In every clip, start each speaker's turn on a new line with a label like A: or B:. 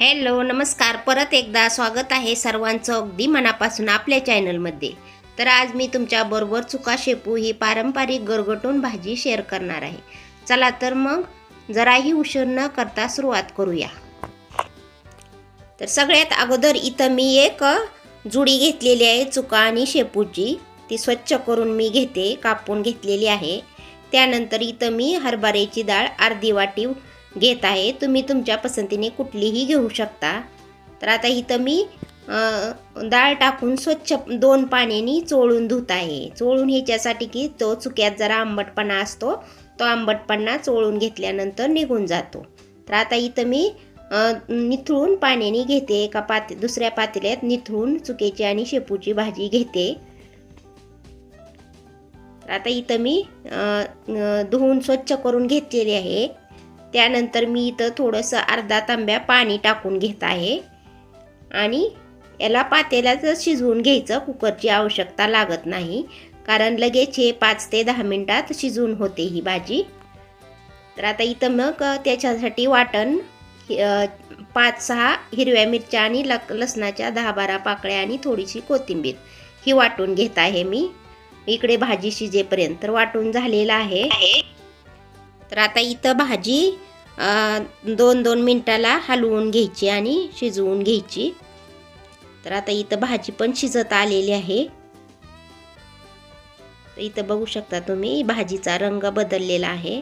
A: Hello नमस्कार. परत एकदा स्वागत आहे सर्वांचं अगदी मनापासून आपल्या चॅनलमध्ये. तर आज मी तुमच्याबरोबर चुका शेपू ही पारंपरिक गरगटून भाजी शेअर करणार आहे. चला तर मग जराही उशीर न करता सुरुवात करूया. तर सगळ्यात अगोदर इथं मी एक जुडी घेतलेली आहे चुका आणि शेपूची. ती स्वच्छ करून मी घेते कापून घेतलेली आहे. त्यानंतर इथं मी हरभऱ्याची डाळ अर्धी वाटी घेत आहे तुम्ही तुमच्या पसंतीने कुठलीही घेऊ शकता. तर आता इथं मी डाळ टाकून स्वच्छ दोन पाण्याने चोळून धुत आहे. चोळून ह्याच्यासाठी की तो चुक्यात जरा आंबटपणा असतो तो आंबटपणा चोळून घेतल्यानंतर निघून जातो. तर आता इथं मी निथळून पाण्याने घेते. एका पात दुसऱ्या पातेल्यात निथळून चुकेची आणि शेपूची भाजी घेते. तर आता इथं मी धुवून स्वच्छ करून घेतलेली आहे. त्यानंतर मी इथं थोडंसं अर्धा तांब्या पाणी टाकून घेत आहे. आणि याला पातेल्याचं शिजवून घ्यायचं कुकरची आवश्यकता लागत नाही. कारण लगेच हे पाच ते दहा मिनटात शिजवून होते ही भाजी. तर आता इथं मग त्याच्यासाठी वाटण पाच सहा हिरव्या मिरच्या आणि लक लसणाच्या दहा बारा पाकळ्या आणि थोडीशी कोथिंबीर ही वाटून घेत आहे मी. इकडे भाजी शिजेपर्यंत तर वाटून झालेलं आहे. तर आता इथं भाजी दोन दोन मिनटाला हलवून घ्यायची आणि शिजवून घ्यायची. तर आता इथं भाजी पण शिजत आलेली आहे. तर इथं बघू शकता तुम्ही भाजीचा रंग बदललेला आहे.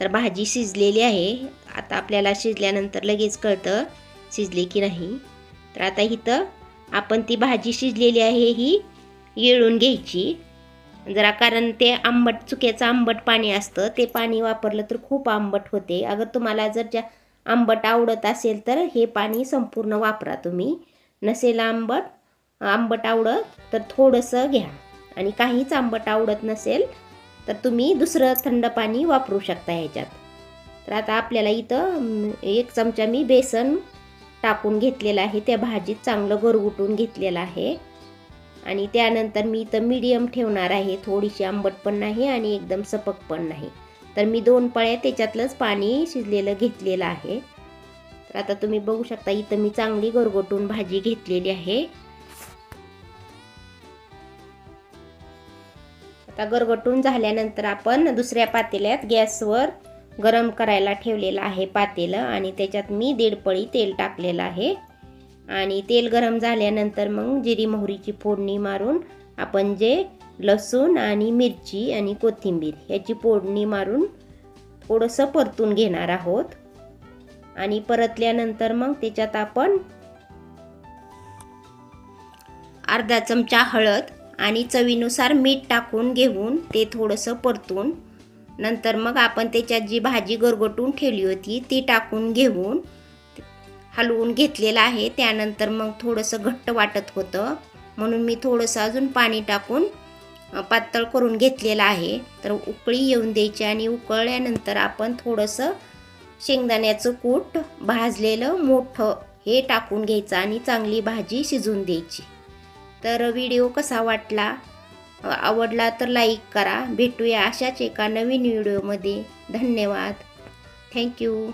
A: तर भाजी शिजलेली आहे. आता आपल्याला शिजल्यानंतर लगेच कळतं शिजले की नाही. तर आता इथं आपण ती भाजी शिजलेली आहे ही येळून घ्यायची. जरा कारण ते आंबट चुक्याचं आंबट पाणी असतं ते पाणी वापरलं तर खूप आंबट होते. अगर तुम्हाला जर ज्या आंबट आवडत असेल तर हे पाणी संपूर्ण वापरा तुम्ही. नसेल आंबट आंबट आवडत तर थोडंसं घ्या. आणि काहीच आंबट आवडत नसेल तर तुम्ही दुसरं थंड पाणी वापरू शकता ह्याच्यात. तर आता आपल्याला इथं एक चमचा मी बेसन टाकून घेतलेलं आहे. त्या भाजीत चांगलं गरगुटून घेतलेलं आहे. आणि त्यानंतर मी इथं मीडियम ठेवणार आहे. थोडीशी आंबट पण नाही आणि एकदम सपक पण नाही. तर मी दोन पळ्या त्याच्यातलंच पाणी शिजलेलं घेतलेलं आहे. तर आता तुम्ही बघू शकता इथं मी चांगली गरगोटून भाजी घेतलेली आहे. आता गरगटून झाल्यानंतर आपण दुसऱ्या पातेल्यात गॅसवर गरम करायला ठेवलेलं आहे पातेलं आणि त्याच्यात मी दीड पळी तेल टाकलेलं आहे. आणि तेल गरम झाल्यानंतर मग जिरी मोहरीची फोडणी मारून आपण जे लसूण आणि मिरची आणि कोथिंबीर ह्याची फोडणी मारून थोडंसं परतून घेणार आहोत. आणि परतल्यानंतर मग त्याच्यात आपण अर्धा चमचा हळद आणि चवीनुसार मीठ टाकून घेऊन ते थोडंसं परतून नंतर मग आपण त्याच्यात जी भाजी गरगटून ठेवली होती ती टाकून घेऊन हलवून घेतलेलं आहे. त्यानंतर मग थोडंसं घट्ट वाटत होतं. म्हणून मी थोडंसं अजून पाणी टाकून पातळ करून घेतलेलं आहे. तर उकळी येऊन द्यायची आणि उकळल्यानंतर आपण थोडंसं शेंगदाण्याचं कूट भाजलेलं मोठं हे टाकून घ्यायचं आणि चांगली भाजी शिजून द्यायची. तर व्हिडिओ कसा वाटला? आवडला तर लाईक करा. भेटूया अशाच एका नवीन व्हिडिओमध्ये. धन्यवाद. थँक्यू.